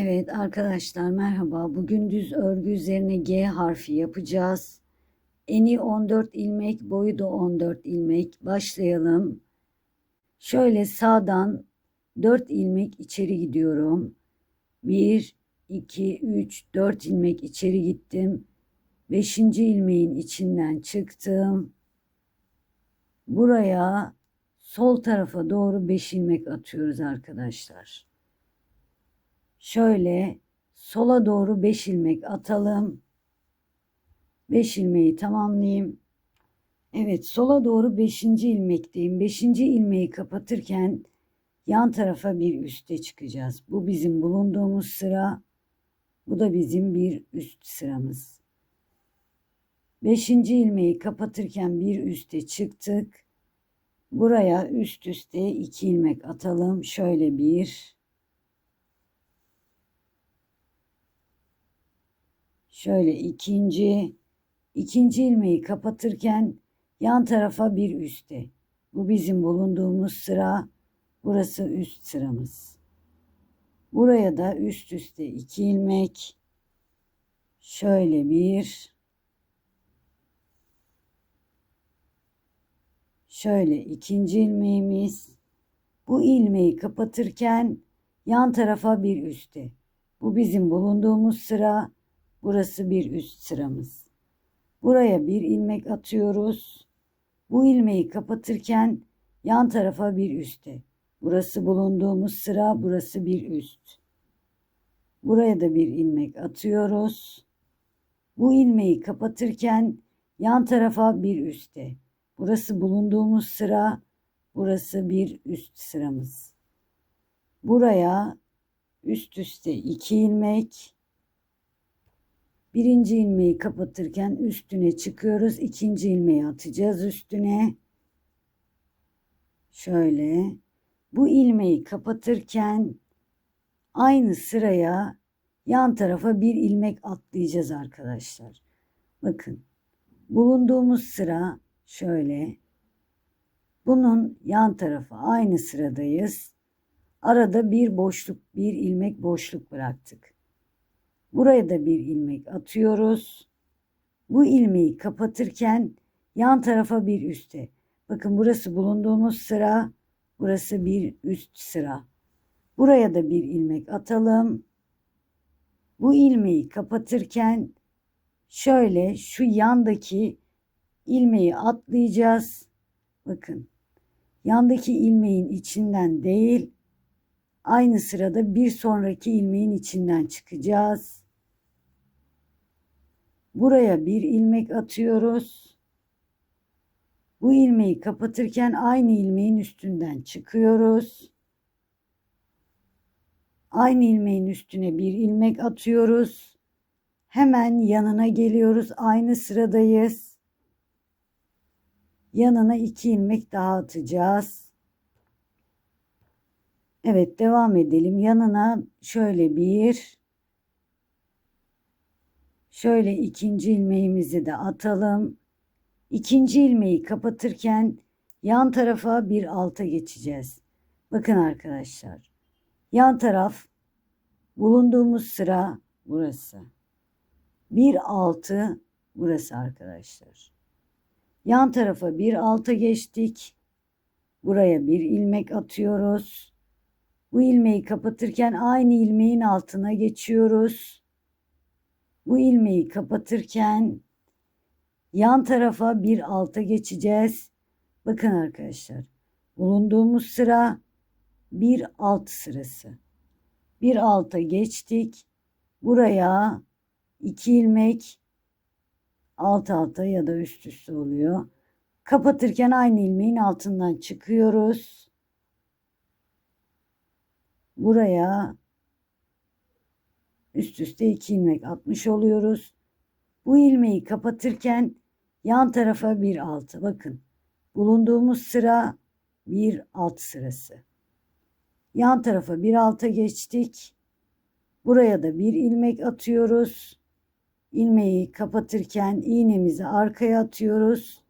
Evet arkadaşlar merhaba. Bugün düz örgü üzerine G harfi yapacağız. Eni 14 ilmek, boyu da 14 ilmek. Başlayalım. Şöyle sağdan 4 ilmek içeri gidiyorum. 1, 2, 3, 4 ilmek içeri gittim. 5. ilmeğin içinden çıktım. Buraya sol tarafa doğru 5 ilmek atıyoruz arkadaşlar. Şöyle sola doğru 5 ilmek atalım. 5 ilmeği tamamlayayım. Evet sola doğru 5. ilmekteyim. 5. ilmeği kapatırken yan tarafa bir üste çıkacağız. Bu bizim bulunduğumuz sıra. Bu da bizim bir üst sıramız. 5. ilmeği kapatırken bir üste çıktık. Buraya üst üste 2 ilmek atalım. Şöyle bir Şöyle ikinci, ikinci ilmeği kapatırken yan tarafa bir üste. Bu bizim bulunduğumuz sıra. Burası üst sıramız. Buraya da üst üste iki ilmek. Şöyle bir. Şöyle ikinci ilmeğimiz. Bu ilmeği kapatırken yan tarafa bir üste. Bu bizim bulunduğumuz sıra. Burası bir üst sıramız. Buraya bir ilmek atıyoruz. Bu ilmeği kapatırken yan tarafa bir üste. Burası bulunduğumuz sıra, burası bir üst. Buraya da bir ilmek atıyoruz. Bu ilmeği kapatırken yan tarafa bir üste. Burası bulunduğumuz sıra, burası bir üst sıramız. Buraya üst üste iki ilmek, Birinci ilmeği kapatırken üstüne çıkıyoruz. İkinci ilmeği atacağız üstüne. Şöyle. Bu ilmeği kapatırken aynı sıraya yan tarafa bir ilmek atlayacağız arkadaşlar. Bakın. Bulunduğumuz sıra şöyle. Bunun yan tarafı aynı sıradayız. Arada bir boşluk, bir ilmek boşluk bıraktık. Buraya da bir ilmek atıyoruz. Bu ilmeği kapatırken yan tarafa bir üste. Bakın burası bulunduğumuz sıra. Burası bir üst sıra. Buraya da bir ilmek atalım. Bu ilmeği kapatırken şöyle şu yandaki ilmeği atlayacağız. Bakın yandaki ilmeğin içinden değil aynı sırada bir sonraki ilmeğin içinden çıkacağız. Buraya bir ilmek atıyoruz. Bu ilmeği kapatırken aynı ilmeğin üstünden çıkıyoruz. Aynı ilmeğin üstüne bir ilmek atıyoruz. Hemen yanına geliyoruz. Aynı sıradayız. Yanına iki ilmek daha atacağız. Evet devam edelim. Yanına şöyle bir Şöyle ikinci ilmeğimizi de atalım. İkinci ilmeği kapatırken yan tarafa bir alta geçeceğiz. Bakın arkadaşlar. Yan taraf bulunduğumuz sıra burası. Bir altı burası arkadaşlar. Yan tarafa bir alta geçtik. Buraya bir ilmek atıyoruz. Bu ilmeği kapatırken aynı ilmeğin altına geçiyoruz. Bu ilmeği kapatırken yan tarafa bir alta geçeceğiz. Bakın arkadaşlar. Bulunduğumuz sıra bir alt sırası. Bir alta geçtik. Buraya iki ilmek alt alta ya da üst üste oluyor. Kapatırken aynı ilmeğin altından çıkıyoruz. Buraya üst üste iki ilmek atmış oluyoruz. Bu ilmeği kapatırken yan tarafa bir altı. Bakın bulunduğumuz sıra bir alt sırası. Yan tarafa bir alta geçtik. Buraya da bir ilmek atıyoruz. İlmeği kapatırken iğnemizi arkaya atıyoruz.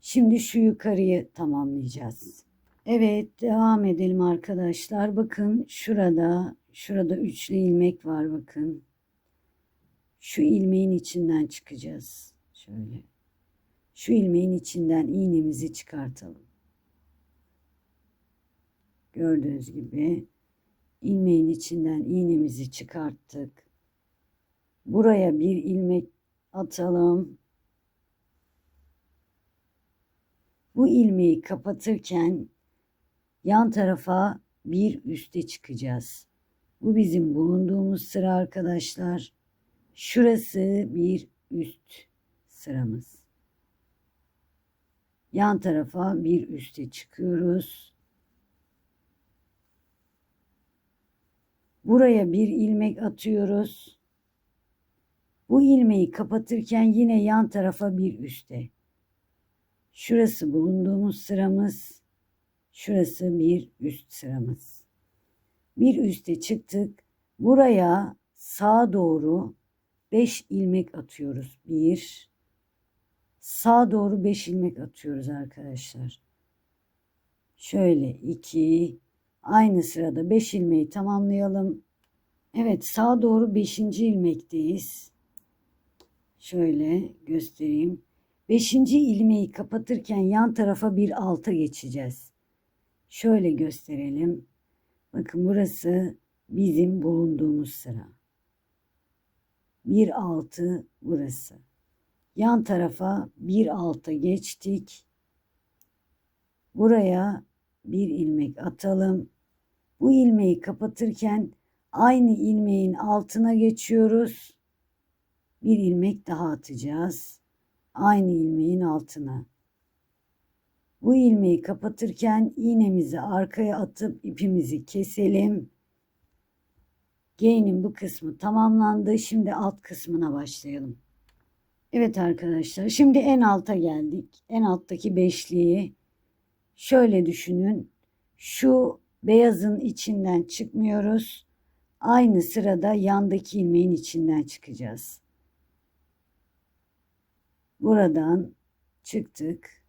Şimdi şu yukarıyı tamamlayacağız. Evet devam edelim arkadaşlar. Bakın şurada şurada üçlü ilmek var bakın. Şu ilmeğin içinden çıkacağız. Şöyle. Şu ilmeğin içinden iğnemizi çıkartalım. Gördüğünüz gibi ilmeğin içinden iğnemizi çıkarttık. Buraya bir ilmek atalım. Bu ilmeği kapatırken yan tarafa bir üste çıkacağız. Bu bizim bulunduğumuz sıra arkadaşlar. Şurası bir üst sıramız. Yan tarafa bir üste çıkıyoruz. Buraya bir ilmek atıyoruz. Bu ilmeği kapatırken yine yan tarafa bir üste. Şurası bulunduğumuz sıramız. Şurası bir üst sıramız. Bir üste çıktık. Buraya sağa doğru 5 ilmek atıyoruz. 1 Sağa doğru 5 ilmek atıyoruz arkadaşlar. Şöyle 2 aynı sırada 5 ilmeği tamamlayalım. Evet sağa doğru 5. ilmekteyiz. Şöyle göstereyim. 5. ilmeği kapatırken yan tarafa bir alta geçeceğiz. Şöyle gösterelim. Bakın burası bizim bulunduğumuz sıra. Bir altı burası. Yan tarafa bir alta geçtik. Buraya bir ilmek atalım. Bu ilmeği kapatırken aynı ilmeğin altına geçiyoruz. Bir ilmek daha atacağız. Aynı ilmeğin altına. Bu ilmeği kapatırken iğnemizi arkaya atıp ipimizi keselim. G'nin bu kısmı tamamlandı. Şimdi alt kısmına başlayalım. Evet arkadaşlar şimdi en alta geldik. En alttaki beşliği şöyle düşünün. Şu beyazın içinden çıkmıyoruz. Aynı sırada yandaki ilmeğin içinden çıkacağız. Buradan çıktık.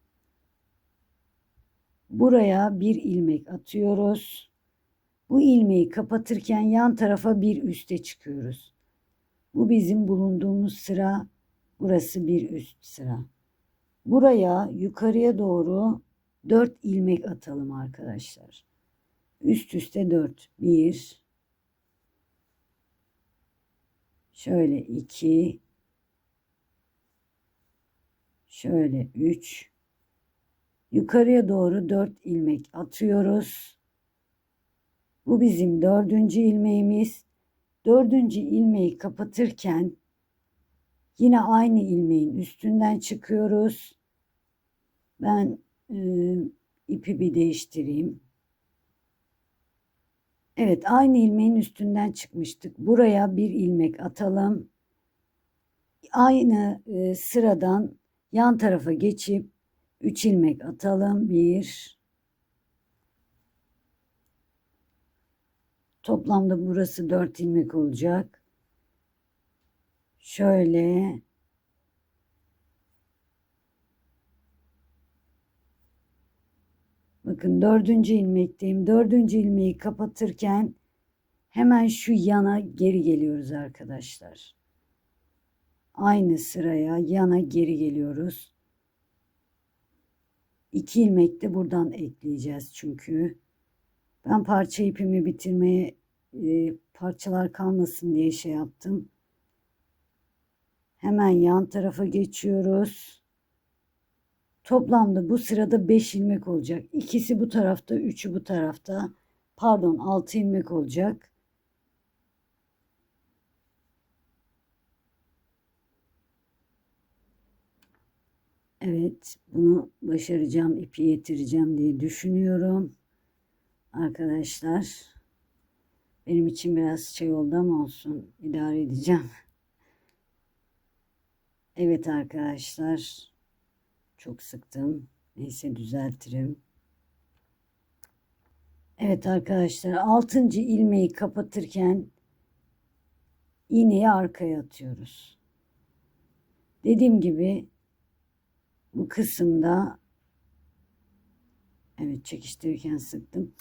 Buraya bir ilmek atıyoruz. Bu ilmeği kapatırken yan tarafa bir üste çıkıyoruz. Bu bizim bulunduğumuz sıra. Burası bir üst sıra. Buraya yukarıya doğru 4 ilmek atalım arkadaşlar. Üst üste 4. 1 Şöyle 2 Şöyle 3 Yukarıya doğru 4 ilmek atıyoruz. Bu bizim dördüncü ilmeğimiz. Dördüncü ilmeği kapatırken yine aynı ilmeğin üstünden çıkıyoruz. Ben e, ipi bir değiştireyim. Evet aynı ilmeğin üstünden çıkmıştık. Buraya bir ilmek atalım. Aynı e, sıradan yan tarafa geçip 3 ilmek atalım. 1 Toplamda burası 4 ilmek olacak. Şöyle Bakın dördüncü ilmekteyim. Dördüncü ilmeği kapatırken hemen şu yana geri geliyoruz arkadaşlar. Aynı sıraya yana geri geliyoruz. İki ilmek de buradan ekleyeceğiz çünkü. Ben parça ipimi bitirmeye e, parçalar kalmasın diye şey yaptım. Hemen yan tarafa geçiyoruz. Toplamda bu sırada 5 ilmek olacak. İkisi bu tarafta, üçü bu tarafta. Pardon 6 ilmek olacak. Evet, bunu başaracağım, ipi yetireceğim diye düşünüyorum. Arkadaşlar, benim için biraz şey oldu ama olsun, idare edeceğim. Evet arkadaşlar, çok sıktım. Neyse düzeltirim. Evet arkadaşlar, altıncı ilmeği kapatırken iğneyi arkaya atıyoruz. Dediğim gibi bu kısımda evet çekiştirirken sıktım.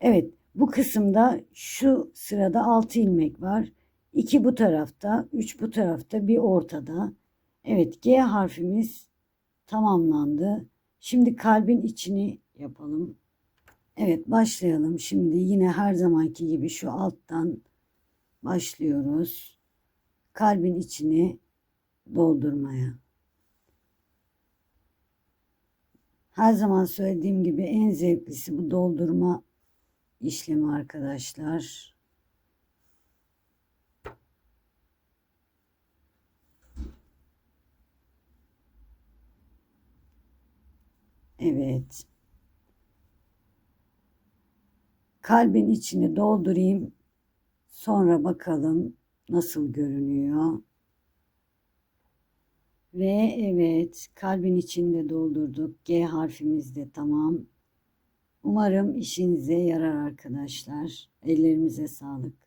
Evet Bu kısımda şu sırada 6 ilmek var. 2 bu tarafta, 3 bu tarafta, bir ortada. Evet G harfimiz tamamlandı. Şimdi kalbin içini yapalım. Evet başlayalım. Şimdi yine her zamanki gibi şu alttan başlıyoruz. Kalbin içini doldurmaya. Her zaman söylediğim gibi en zevklisi bu doldurma işlemi arkadaşlar. Evet. Kalbin içini doldurayım. Sonra bakalım nasıl görünüyor. Ve evet kalbin içinde doldurduk. G harfimiz de tamam. Umarım işinize yarar arkadaşlar. Ellerimize sağlık.